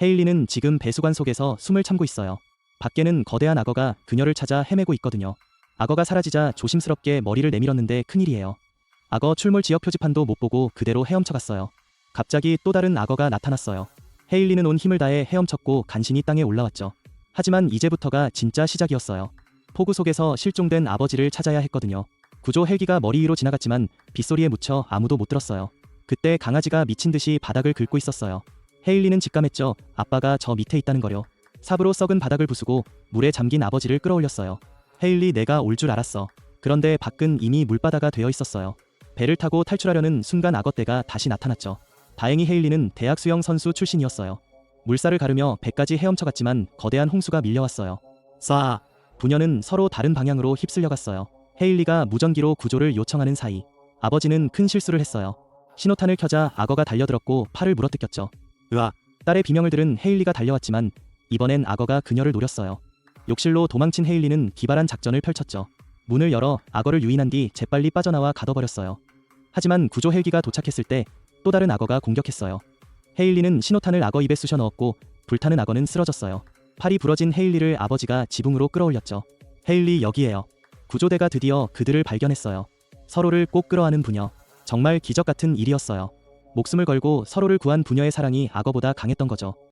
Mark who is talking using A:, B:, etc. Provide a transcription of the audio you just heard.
A: 헤일리는 지금 배수관 속에서 숨을 참고 있어요. 밖에는 거대한 악어가 그녀를 찾아 헤매고 있거든요. 악어가 사라지자 조심스럽게 머리를 내밀었는데 큰일이에요. 악어 출몰 지역 표지판도 못 보고 그대로 헤엄쳐 갔어요. 갑자기 또 다른 악어가 나타났어요. 헤일리는 온 힘을 다해 헤엄쳤고 간신히 땅에 올라왔죠. 하지만 이제부터가 진짜 시작이었어요. 폭우 속에서 실종된 아버지를 찾아야 했거든요. 구조 헬기가 머리 위로 지나갔지만 빗소리에 묻혀 아무도 못 들었어요. 그때 강아지가 미친 듯이 바닥을 긁고 있었어요. 헤일리는 직감했죠. 아빠가 저 밑에 있다는 거요. 삽으로 썩은 바닥을 부수고 물에 잠긴 아버지를 끌어올렸어요. 헤일리 내가 올 줄 알았어. 그런데 밖은 이미 물바다가 되어 있었어요. 배를 타고 탈출하려는 순간 악어떼가 다시 나타났죠. 다행히 헤일리는 대학 수영 선수 출신이었어요. 물살을 가르며 배까지 헤엄쳐 갔지만 거대한 홍수가 밀려왔어요. 쏴! 부녀는 서로 다른 방향으로 휩쓸려 갔어요. 헤일리가 무전기로 구조를 요청하는 사이 아버지는 큰 실수를 했어요. 신호탄을 켜자 악어가 달려들었고 팔을 물어뜯겼죠. 으악! 딸의 비명을 들은 헤일리가 달려왔지만 이번엔 악어가 그녀를 노렸어요. 욕실로 도망친 헤일리는 기발한 작전을 펼쳤죠. 문을 열어 악어를 유인한 뒤 재빨리 빠져나와 가둬버렸어요. 하지만 구조 헬기가 도착했을 때 또 다른 악어가 공격했어요. 헤일리는 신호탄을 악어 입에 쑤셔 넣었고 불타는 악어는 쓰러졌어요. 팔이 부러진 헤일리를 아버지가 지붕으로 끌어올렸죠. 헤일리 여기에요. 구조대가 드디어 그들을 발견했어요. 서로를 꼭 끌어안은 부녀. 정말 기적 같은 일이었어요. 목숨을 걸고 서로를 구한 부녀의 사랑이 악어보다 강했던 거죠.